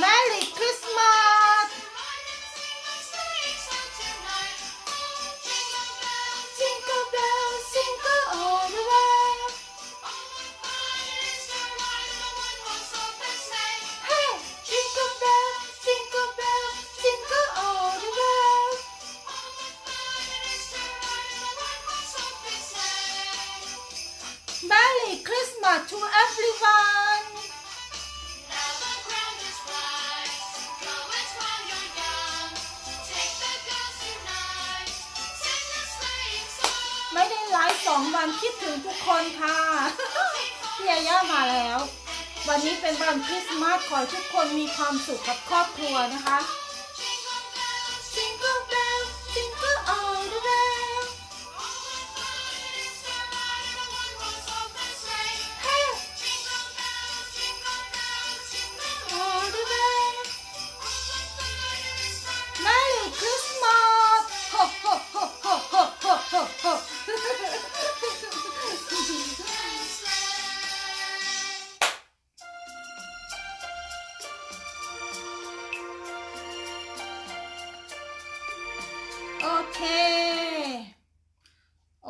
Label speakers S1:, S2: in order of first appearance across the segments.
S1: Merry Christmas. Jingle bells jingle all the way Hey Jingle jingle jingle all the way Merry Christmas to everyone วันคิดถึงทุกคนค่ะพี่ยาย่ามาแล้ว วันนี้เป็นวันคริสต์มาสขอทุกคนมีความสุขกับครอบครัวนะคะ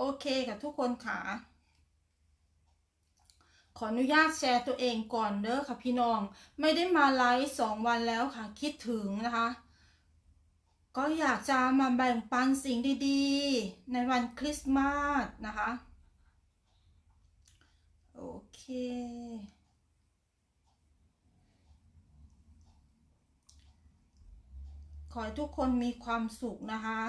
S1: โอเคค่ะทุกคนค่ะ ขออนุญาตแชร์ตัวเองก่อนเด้อค่ะพี่น้อง ไม่ได้มาไลฟ์สองวันแล้วค่ะ คิดถึงนะคะ ก็อยากจะมาแบ่งปันสิ่งดีๆ ในวันคริสต์มาสนะคะ โอเคขอให้ทุกคนมีความสุขนะคะ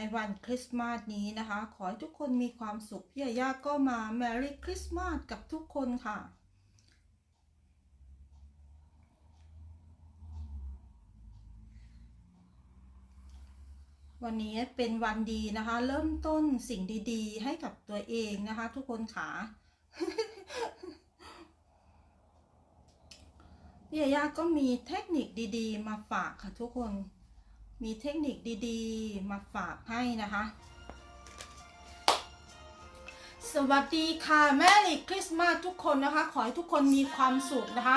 S1: ในวันคริสต์มาสนี้นะคะ ขอให้ทุกคนมีความสุข พี่อาย่าก็มา Merry Christmas กับทุกคนค่ะวันนี้เป็นวันดีนะคะ เริ่มต้นสิ่งดีๆ ให้กับตัวเองนะคะ ทุกคนค่ะพี่อาย่าก็มีเทคนิคดีๆ มาฝากค่ะทุกคน มีเทคนิคดีๆ มาฝากให้นะคะ สวัสดีค่ะแม่ลิคริสต์มาสทุกคนนะคะ ขอให้ทุกคนมีความสุขนะคะ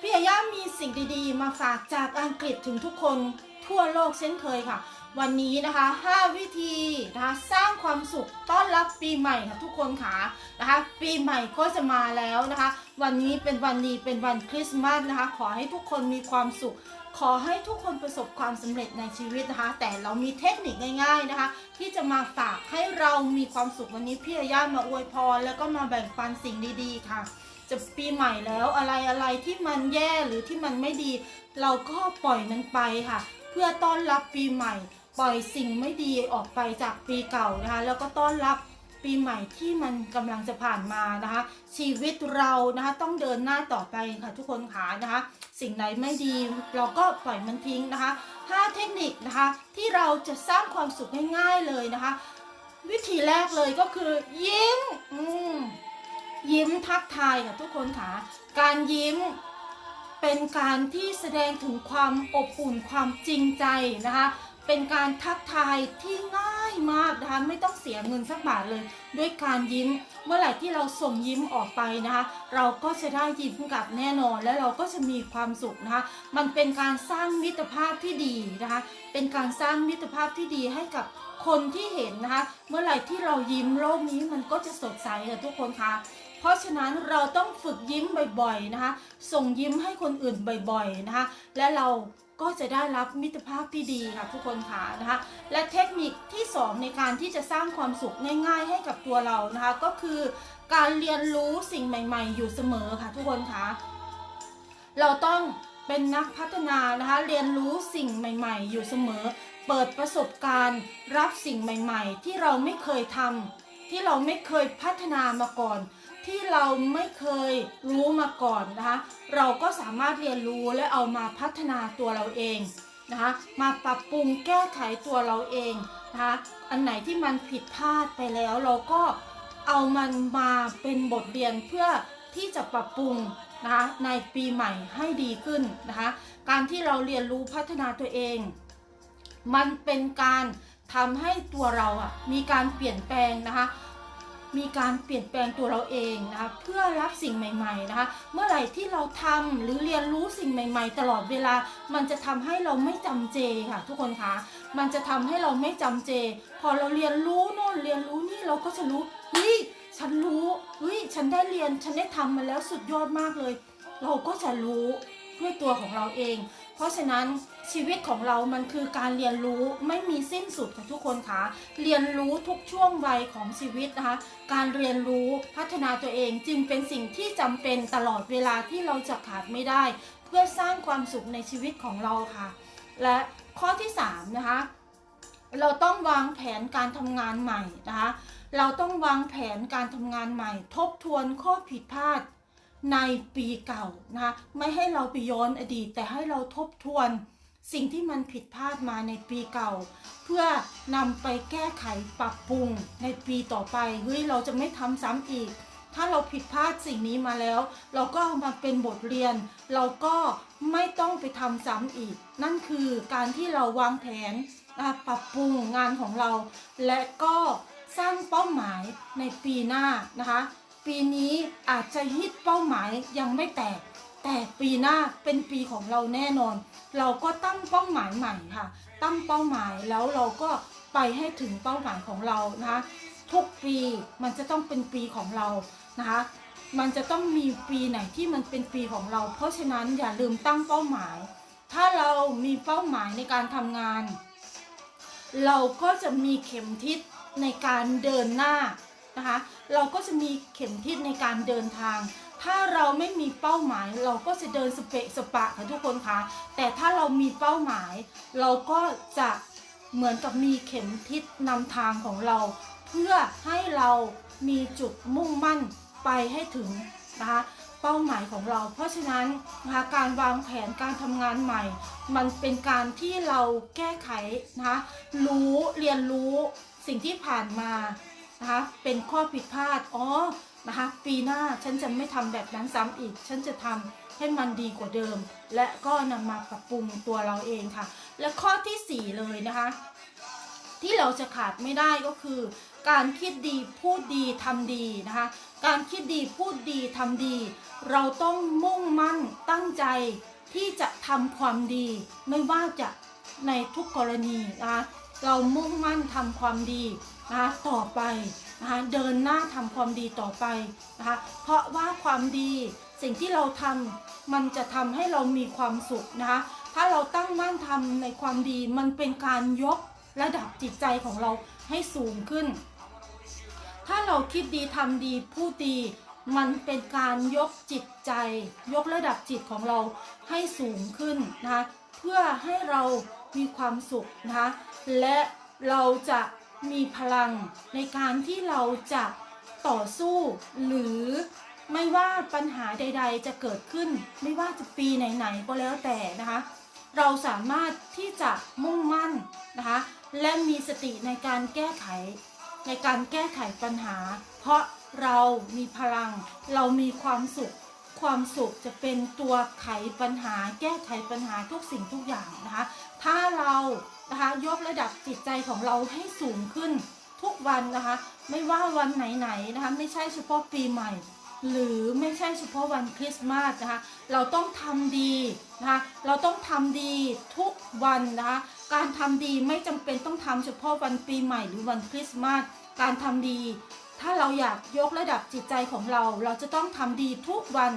S1: พี่อาย่ามีสิ่งดีๆ มาฝากจากอังกฤษถึงทุกคนทั่วโลกเช่นเคยค่ะ วันนี้นะคะ 5 วิธีนะคะสร้างความสุขต้อนรับปีใหม่ค่ะทุกคนค่ะนะคะ ปีใหม่ก็จะมาแล้วนะคะ วันนี้เป็นวันดีเป็นวันคริสต์มาสนะคะ ขอให้ทุกคนมีความสุข ขอให้ทุกคนประสบความสำเร็จในชีวิตนะคะ แต่เรามีเทคนิคง่ายๆนะคะ ที่จะมาฝากให้เรามีความสุขวันนี้พี่อาย่ามาอวยพร แล้วก็มาแบ่งปันสิ่งดีๆ ค่ะ จะปีใหม่แล้วอะไรอะไรที่มันแย่หรือที่มันไม่ดี เราก็ปล่อยมันไปค่ะ เพื่อต้อนรับปีใหม่ ปล่อยสิ่งไม่ดีออกไปจากปีเก่านะคะ แล้วก็ต้อนรับ ปีใหม่ที่มันกำลังจะผ่านมานะคะ ชีวิตเรานะคะต้องเดินหน้าต่อไปค่ะทุกคนค่ะนะคะ สิ่งไหนไม่ดีเราก็ปล่อยมันทิ้งนะคะ 5 เทคนิคนะคะที่เราจะสร้างความสุขง่ายๆเลยนะคะ วิธีแรกเลยก็คือ ยิ้มอืมยิ้มทักทายค่ะทุกคนค่ะการยิ้มเป็นการที่แสดงถึงความอบอุ่นความจริงใจนะคะ เป็นการทักทายที่ง่ายมากนะคะ ไม่ต้องเสียเงินสักบาทเลย ด้วยการยิ้ม เมื่อไหร่ที่เราส่งยิ้มออกไปนะคะ เราก็จะได้ยิ้มกลับแน่นอน และเราก็จะมีความสุขนะคะ มันเป็นการสร้างมิตรภาพที่ดีนะคะ เป็นการสร้างมิตรภาพที่ดีให้กับคนที่เห็นนะคะ เมื่อไหร่ที่เรายิ้มโลกนี้มันก็จะสดใสค่ะทุกคนคะเพราะฉะนั้นเราต้องฝึกยิ้มบ่อยๆนะคะ ส่งยิ้มให้คนอื่นบ่อยๆนะคะ และเรา ก็จะได้รับมิตรภาพที่ดีค่ะทุกคนค่ะนะคะ และเทคนิคที่ 2 ในการที่จะสร้างความสุขง่ายๆให้กับตัวเรานะคะ ก็คือการเรียนรู้สิ่งใหม่ ๆ อยู่เสมอค่ะทุกคนค่ะ เราต้องเป็นนักพัฒนานะคะ เรียนรู้สิ่งใหม่ ๆ อยู่เสมอ เปิดประสบการณ์ รับสิ่งใหม่ ๆ ที่เราไม่เคยทำที่เราไม่เคยพัฒนามาก่อน ที่เราไม่เคยรู้มาก่อนนะคะ เราก็สามารถเรียนรู้และเอามาพัฒนาตัวเราเองนะคะ มาปรับปรุงแก้ไขตัวเราเองนะคะ อันไหนที่มันผิดพลาดไปแล้ว เราก็เอามันมาเป็นบทเรียนเพื่อที่จะปรับปรุงนะคะในปีใหม่ให้ดีขึ้นนะคะ การที่เราเรียนรู้พัฒนาตัวเอง มันเป็นการทำให้ตัวเราอะมีการเปลี่ยนแปลงนะคะ มีการเปลี่ยนแปลงตัวเราเองนะคะเพื่อรับสิ่งใหม่ๆนะคะเมื่อไหร่ที่เราทำหรือเรียนรู้สิ่งใหม่ ๆ ตลอดเวลา มันจะทำให้เราไม่จำเจค่ะ ทุกคนคะมันจะทำให้เราไม่จำเจ พอเราเรียนรู้โน่นเรียนรู้นี่เราก็จะรู้เฮ้ยฉันรู้เฮ้ยฉันได้เรียนฉันได้ทำมาแล้วสุดยอดมากเลย เราก็จะรู้ด้วยตัวของเราเอง เพราะฉะนั้นชีวิตของเรามันคือการเรียนรู้ไม่มีสิ้นสุดค่ะทุกคนคะเรียนรู้ทุกช่วงวัยของชีวิตนะคะ การเรียนรู้พัฒนาตัวเองจึงเป็นสิ่งที่จำเป็นตลอดเวลาที่เราจะขาดไม่ได้ เพื่อสร้างความสุขในชีวิตของเราค่ะ และข้อที่3นะคะเราต้องวางแผนการทำงานใหม่นะคะ เราต้องวางแผนการทำงานใหม่ ทบทวนข้อผิดพลาด ในปีเก่านะคะไม่ให้เราไปย้อนอดีต แต่ให้เราทบทวนสิ่งที่มันผิดพลาดมาในปีเก่า เพื่อนำไปแก้ไขปรับปรุงในปีต่อไปเฮ้ยเราจะไม่ทำซ้ำอีก ถ้าเราผิดพลาดสิ่งนี้มาแล้ว เราก็เอามาเป็นบทเรียน เราก็ไม่ต้องไปทำซ้ำอีก นั่นคือการที่เราวางแผนปรับปรุงงานของเรา และก็สร้างเป้าหมายในปีหน้านะคะ ปีนี้อาจจะฮิตเป้าหมายยังไม่แตก แต่ปีหน้าเป็นปีของเราแน่นอน เราก็ตั้งเป้าหมายใหม่ค่ะ ตั้งเป้าหมายแล้วเราก็ไปให้ถึงเป้าหมายของเรานะคะทุกปีมันจะต้องเป็นปีของเรานะคะมันจะต้องมีปีไหนที่มันเป็นปีของเรา เพราะฉะนั้นอย่าลืมตั้งเป้าหมาย ถ้าเรามีเป้าหมายในการทำงาน เราก็จะมีเข็มทิศในการเดินหน้า นะคะ เราก็จะมีเข็มทิศในการเดินทาง ถ้าเราไม่มีเป้าหมาย เราก็จะเดินสเปะสปะค่ะทุกคนคะแต่ถ้าเรามีเป้าหมาย เราก็จะเหมือนกับมีเข็มทิศนำทางของเรา เพื่อให้เรามีจุดมุ่งมั่นไปให้ถึงนะคะเป้าหมายของเรา เพราะฉะนั้นนะคะการวางแผนการทำงานใหม่ มันเป็นการที่เราแก้ไขนะคะรู้เรียนรู้สิ่งที่ผ่านมา นะคะ เป็นข้อผิดพลาดอ๋อนะคะ ปีหน้าฉันจะไม่ทำแบบนั้นซ้ำอีก ฉันจะทำให้มันดีกว่าเดิม และก็นำมาปรับปรุงตัวเราเองค่ะ และข้อทีสี่ 4 เลยนะคะ ที่เราจะขาดไม่ได้ก็คือ การคิดดีพูดดีทำดีนะคะ การคิดดีพูดดีทำดี เราต้องมุ่งมั่นตั้งใจที่จะทำความดี ไม่ว่าจะในทุกกรณีนะคะเรามุ่งมั่นทำความดี นะคะต่อไปนะคะเดินหน้าทำความดีต่อไปนะคะเพราะว่าความดีสิ่งที่เราทำมันจะทำให้เรามีความสุขนะคะถ้าเราตั้งมั่นทำในความดีมันเป็นการยกระดับจิตใจของเราให้สูงขึ้น ถ้าเราคิดดีทำดีพูดดีมันเป็นการยกจิตใจ ยกระดับจิตของเราให้สูงขึ้นนะคะเพื่อให้เรามีความสุขนะคะและเราจะ มีพลังในการที่เราจะต่อสู้ หรือไม่ว่าปัญหาใด ๆ จะเกิดขึ้น ไม่ว่าจะปีไหนๆก็แล้วแต่นะคะ เราสามารถที่จะมุ่งมั่นนะคะ และมีสติในการแก้ไข ในการแก้ไขปัญหา เพราะเรามีพลัง เรามีความสุข ความสุขจะเป็นตัวไขปัญหา แก้ไขปัญหาทุกสิ่งทุกอย่างนะคะ ถ้าเรานะคะยกระดับจิตใจของเราให้สูงขึ้นทุกวันนะคะ ไม่ว่าวันไหนๆนะคะ ไม่ใช่เฉพาะปีใหม่ หรือไม่ใช่เฉพาะวันคริสต์มาสนะคะ เราต้องทำดีนะคะ เราต้องทำดีทุกวันนะคะ การทำดีไม่จำเป็นต้องทำเฉพาะวันปีใหม่หรือวันคริสต์มาสการทำดี ถ้าเราอยากยกระดับจิตใจของเรา เราจะต้องทำดีทุกวัน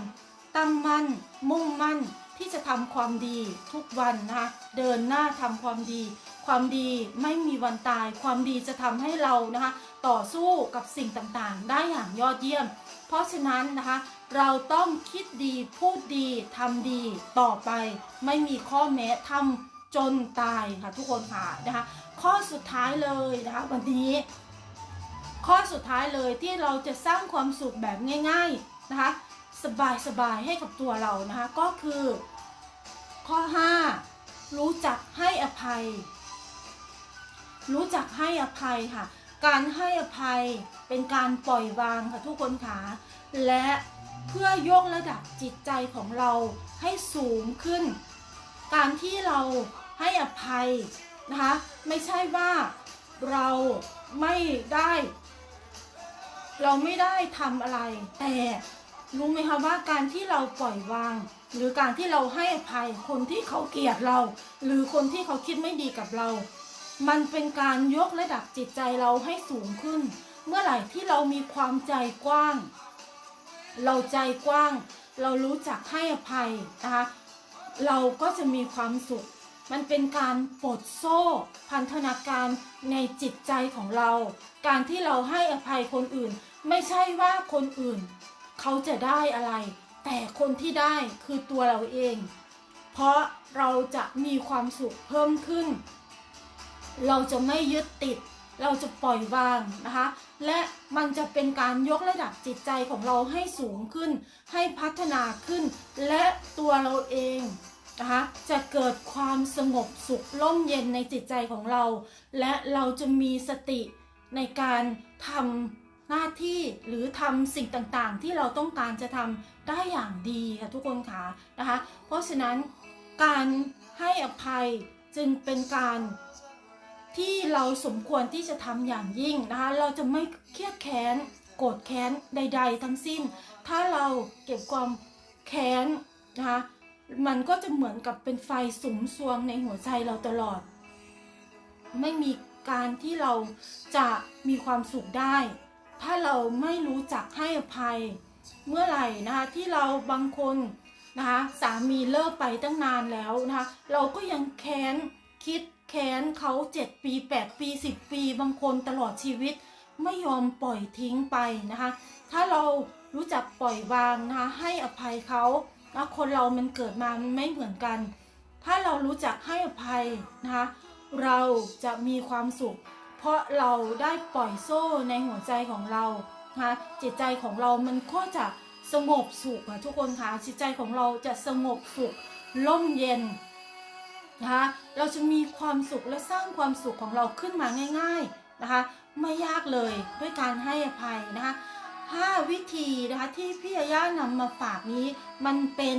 S1: ตั้งมั่น มุ่งมั่นที่จะทำความดีทุกวันนะคะเดินหน้าทำความดี ความดีไม่มีวันตาย ความดีจะทำให้เรานะคะต่อสู้กับสิ่งต่างๆ ได้อย่างยอดเยี่ยม เพราะฉะนั้นนะคะเราต้องคิดดีพูดดีทำดีต่อไป ไม่มีข้อแม้ทำจนตายค่ะทุกคนค่ะนะคะข้อสุดท้ายเลยนะคะวันนี้ ข้อสุดท้ายเลยที่เราจะสร้างความสุขแบบง่าย ๆนะคะ สบายๆให้กับตัวเรานะคะ ก็คือ ข้อ 5 รู้จักให้อภัย รู้จักให้อภัยค่ะ การให้อภัยเป็นการปล่อยวางค่ะทุกคนค่ะและเพื่อยกระดับจิตใจของเราให้สูงขึ้น การที่เราให้อภัยนะคะ ไม่ใช่ว่าเราไม่ได้ เราไม่ได้ทำอะไร แต่รู้ไหมคะว่าการที่เราปล่อยวาง หรือการที่เราให้อภัยคนที่เขาเกลียดเรา หรือคนที่เขาคิดไม่ดีกับเรา มันเป็นการยกระดับจิตใจเราให้สูงขึ้น เมื่อไหร่ที่เรามีความใจกว้าง เราใจกว้าง เรารู้จักให้อภัยนะคะเราก็จะมีความสุข มันเป็นการปลดโซ่พันธนาการในจิตใจของเรา การที่เราให้อภัยคนอื่น ไม่ใช่ว่าคนอื่น เขาจะได้อะไร แต่คนที่ได้คือตัวเราเอง เพราะเราจะมีความสุขเพิ่มขึ้น เราจะไม่ยึดติด เราจะปล่อยวางนะคะ และมันจะเป็นการยกระดับจิตใจของเราให้สูงขึ้น ให้พัฒนาขึ้น และตัวเราเอง นะคะจะเกิดความสงบสุขร่มเย็นในจิตใจของเรา และเราจะมีสติในการทำหน้าที่หรือทำสิ่งต่างๆ ที่เราต้องการจะทำได้อย่างดีค่ะทุกคนค่ะนะคะเพราะฉะนั้นการให้อภัยจึงเป็นการที่เราสมควรที่จะทำอย่างยิ่งนะคะเราจะไม่เครียดแค้นโกรธแค้นใด ๆ ทั้งสิ้น ถ้าเราเก็บความแค้นนะคะ มันก็จะเหมือนกับเป็นไฟสุมสวงในหัวใจเราตลอด ไม่มีการที่เราจะมีความสุขได้ ถ้าเราไม่รู้จักให้อภัย เมื่อไหร่นะคะที่เราบางคนนะคะสามีเลิกไปตั้งนานแล้วนะคะเราก็ยังแค้นคิดแค้นเขา 7 ปี 8 ปี 10 ปี บางคนตลอดชีวิตไม่ยอมปล่อยทิ้งไปนะคะ ถ้าเรารู้จักปล่อยวางนะคะให้อภัยเขา นะคนเรามันเกิดมามันไม่เหมือนกัน ถ้าเรารู้จักให้อภัยนะคะเราจะมีความสุข เพราะเราได้ปล่อยโซ่ในหัวใจของเรานะคะจิตใจของเรามันก็จะสงบสุขค่ะทุกคนค่ะจิตใจของเราจะสงบสุขร่มเย็นนะคะเราจะมีความสุขและสร้างความสุขของเราขึ้นมาง่าย ๆนะคะ ไม่ยากเลยด้วยการให้อภัยนะคะ ห้าวิธีนะคะที่พี่ยาย่านำมาฝากนี้ มันเป็น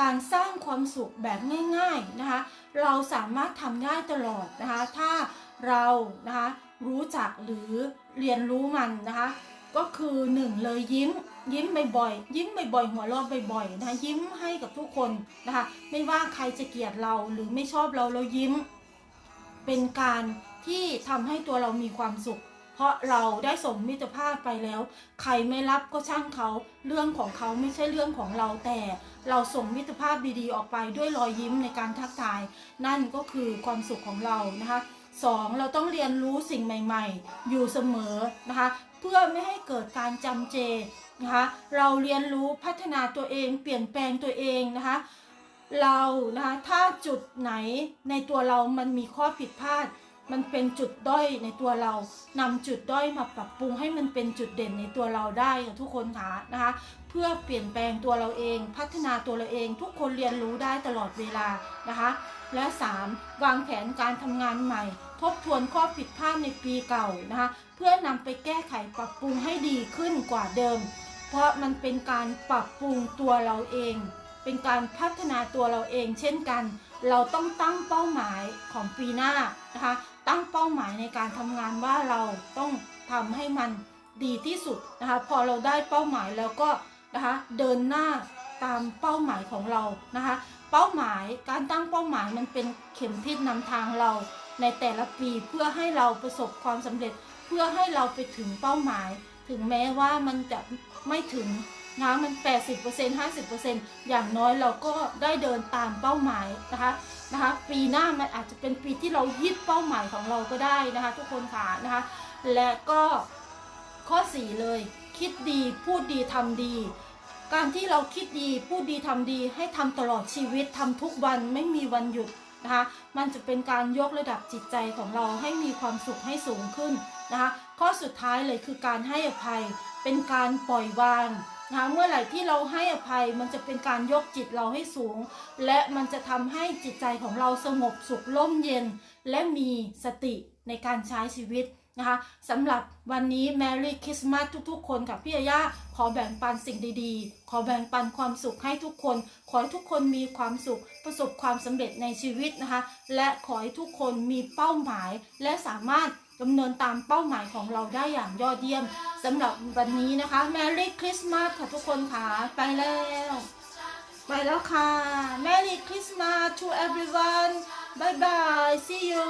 S1: การสร้างความสุขแบบง่ายๆนะคะเราสามารถทำได้ตลอดนะคะถ้าเรานะคะรู้จักหรือเรียนรู้มันนะคะก็คือหนึ่งเลยยิ้มยิ้มบ่อยๆยิ้มบ่อยๆหัวเราะบ่อยๆนะะยิ้มให้กับทุกคนนะคะไม่ว่าใครจะเกลียดเราหรือไม่ชอบเราเรายิ้ม เป็นการที่ทำให้ตัวเรามีความสุข เพราะเราได้สมมิตรภาพไปแล้ว ใครไม่รับก็ช่างเขาเรื่องของเขาไม่ใช่เรื่องของเราแต่เราส่งมิตรภาพดีๆออกไปด้วยรอยยิ้มในการทักทาย นั่นก็คือความสุขของเรานะคะสองเราต้องเรียนรู้สิ่งใหม่ ๆ อยู่เสมอนะคะ เพื่อไม่ให้เกิดการจำเจนะคะเราเรียนรู้พัฒนาตัวเอง เปลี่ยนแปลงตัวเองนะคะเรานะคะถ้าจุดไหนในตัวเรามันมีข้อผิดพลาด มันเป็นจุดด้อยในตัวเรานำจุดด้อยมาปรับปรุงให้มันเป็นจุดเด่นในตัวเราได้ค่ะทุกคนค่ะนะคะ เพื่อเปลี่ยนแปลงตัวเราเอง พัฒนาตัวเราเอง ทุกคนเรียนรู้ได้ตลอดเวลานะคะ และ 3. วางแผนการทำงานใหม่ ทบทวนข้อผิดพลาดในปีเก่านะคะ เพื่อนำไปแก้ไขปรับปรุงให้ดีขึ้นกว่าเดิม เพราะมันเป็นการปรับปรุงตัวเราเอง เป็นการพัฒนาตัวเราเอง เช่นกัน เราต้องตั้งเป้าหมายของปีหน้านะคะ ตั้งเป้าหมายในการทำงานว่าเราต้องทำให้มันดีที่สุดนะคะพอเราได้เป้าหมายแล้วก็นะคะเดินหน้าตามเป้าหมายของเรานะคะเป้าหมายการตั้งเป้าหมายมันเป็นเข็มทิศนำทางเราในแต่ละปีเพื่อให้เราประสบความสำเร็จ เพื่อให้เราไปถึงเป้าหมาย ถึงแม้ว่ามันจะไม่ถึง นะมัน 80% 50%อย่างน้อยเราก็ได้เดินตามเป้าหมายนะคะนะคะปีหน้ามันอาจจะเป็นปีที่เรายึดเป้าหมายของเราก็ได้นะคะ ทุกคนค่ะนะคะและก็ข้อ 4 เลย คิดดีพูดดีทำดี การที่เราคิดดีพูดดีทำดี ให้ทำตลอดชีวิตทำทุกวันไม่มีวันหยุดนะคะมันจะเป็นการยกระดับจิตใจของเราให้มีความสุขให้สูงขึ้นนะคะข้อสุดท้ายเลยคือการให้อภัยเป็นการปล่อยวาง นะคะเมื่อไหร่ที่เราให้อภัยมันจะเป็นการยกจิตเราให้สูง และมันจะทำให้จิตใจของเราสงบสุขร่มเย็น และมีสติในการใช้ชีวิตนะคะสำหรับวันนี้ Merry Christmas ทุกๆ คนกับพี่ยาย่าขอแบ่งปันสิ่งดีๆ ขอแบ่งปันความสุขให้ทุกคน ขอให้ทุกคนมีความสุขประสบความสำเร็จในชีวิตนะคะ และขอให้ทุกคนมีเป้าหมายและสามารถ ดำเนินตามเป้าหมายของเราได้อย่างยอดเยี่ยมสำหรับวันนี้นะคะ Merry Christmas ค่ะทุกคนค่ะ ไปแล้ว ไปแล้วค่ะ Merry Christmas to everyone bye bye see you